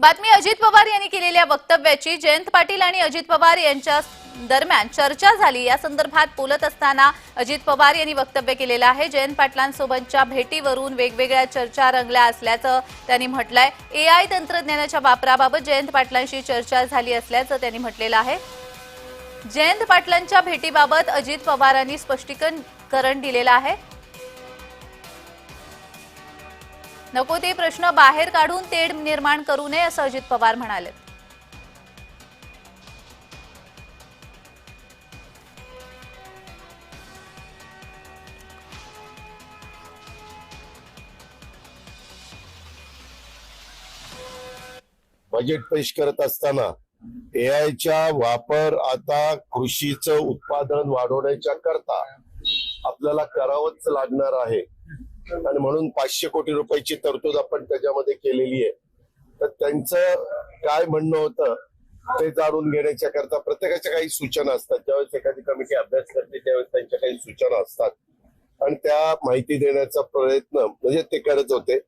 बातमी अजित पवार यांनी केलेल्या वक्तव्याची जयंत पाटील आणि अजित पवार यांच्या दरम्यान चर्चा झाली. या संदर्भात बोलत असताना अजित पवार यांनी वक्तव्य केलेलं आहे. जयंत पाटलांसोबतच्या भेटीवरून वेगवेगळ्या चर्चा रंगल्या असल्याचं त्यांनी म्हटलंय. एआय तंत्रज्ञानाच्या वापराबाबत जयंत पाटलांशी चर्चा झाली असल्याचं त्यांनी म्हटलेलं आहे. जयंत पाटलांच्या भेटीबाबत अजित पवारांनी स्पष्टीकरण दिलेलं आहे. नको ते प्रश्न बाहेर काढून तेढ निर्माण करू नये असं अजित पवार म्हणाले. बजेट पेश करत असताना एआयचा वापर आता कृषीचं उत्पादन वाढवण्याच्या करता आपल्याला करावंच लागणार आहे. आणि म्हणून पाचशे कोटी रुपयाची तरतूद आपण त्याच्यामध्ये केलेली आहे. तर त्यांचं काय म्हणणं होतं ते जाणून घेण्याच्या करता प्रत्येकाच्या काही सूचना असतात. ज्यावेळेस एखादी कमिटी अभ्यास करते त्यावेळेस त्यांच्या काही सूचना असतात. आणि त्या माहिती देण्याचा प्रयत्न म्हणजे ते करत होते.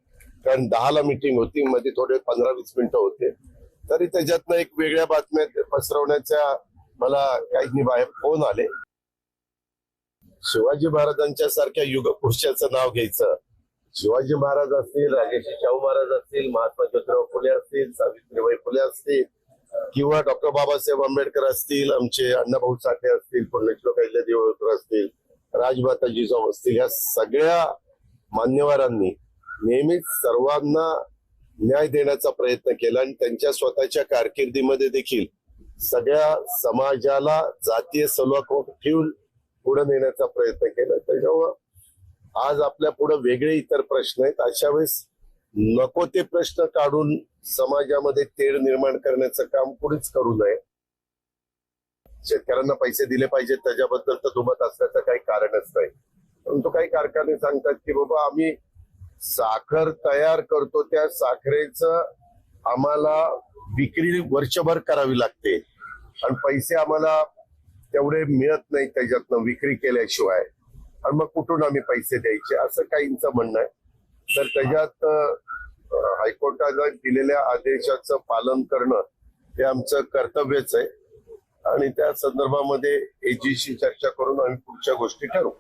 कारण दहाला मिटिंग होती मध्ये थोडे पंधरा वीस मिनिटं होते. तरी त्याच्यातनं एक वेगळ्या बातम्या पसरवण्याच्या मला काही बाहेर फोन आले. शिवाजी महाराजांच्या सारख्या युगपुरुषाचं नाव घ्यायचं. शिवाजी महाराज असतील राजेश्री शाहू महाराज असतील महात्मा ज्योतिराव फुले असतील सावित्रीबाई फुले असतील किंवा डॉक्टर बाबासाहेब आंबेडकर असतील आमचे अण्णाभाऊ साठे असतील पुण्यश्लोक देवळकर असतील राजमाता जिजाऊ असतील या सगळ्या मान्यवरांनी नेहमीच सर्वांना न्याय देण्याचा प्रयत्न केला आणि त्यांच्या स्वतःच्या कारकिर्दीमध्ये देखील सगळ्या समाजाला जातीय सलोख ठेवून पुढे नेण्याचा प्रयत्न केला. त्याच्यामुळं आज आपल्या पुढे वेगळे इतर प्रश्न आहेत. अशा वेळेस नको ते प्रश्न काढून समाजामध्ये तेढ निर्माण करण्याचं काम कुणीच करू नये. शेतकऱ्यांना पैसे दिले पाहिजेत त्याच्याबद्दल तर दुमत असण्याचं काही कारणच नाही. परंतु काही कारखाने सांगतात की बाबा आम्ही साखर तयार करतो त्या साखरेचं आम्हाला विक्री वर्षभर करावी लागते. आणि पैसे आम्हाला तेवढे मिळत नाही त्याच्यातनं विक्री केल्याशिवाय. आणि मग कुठून आम्ही पैसे द्यायचे? असं काहींचं म्हणणं आहे. तर त्याच्यात हायकोर्टाला दिलेल्या आदेशाचं पालन करणं हे आमचं कर्तव्यच आहे. आणि त्या संदर्भामध्ये एजीशी चर्चा करून आम्ही पुढच्या गोष्टी ठरवू.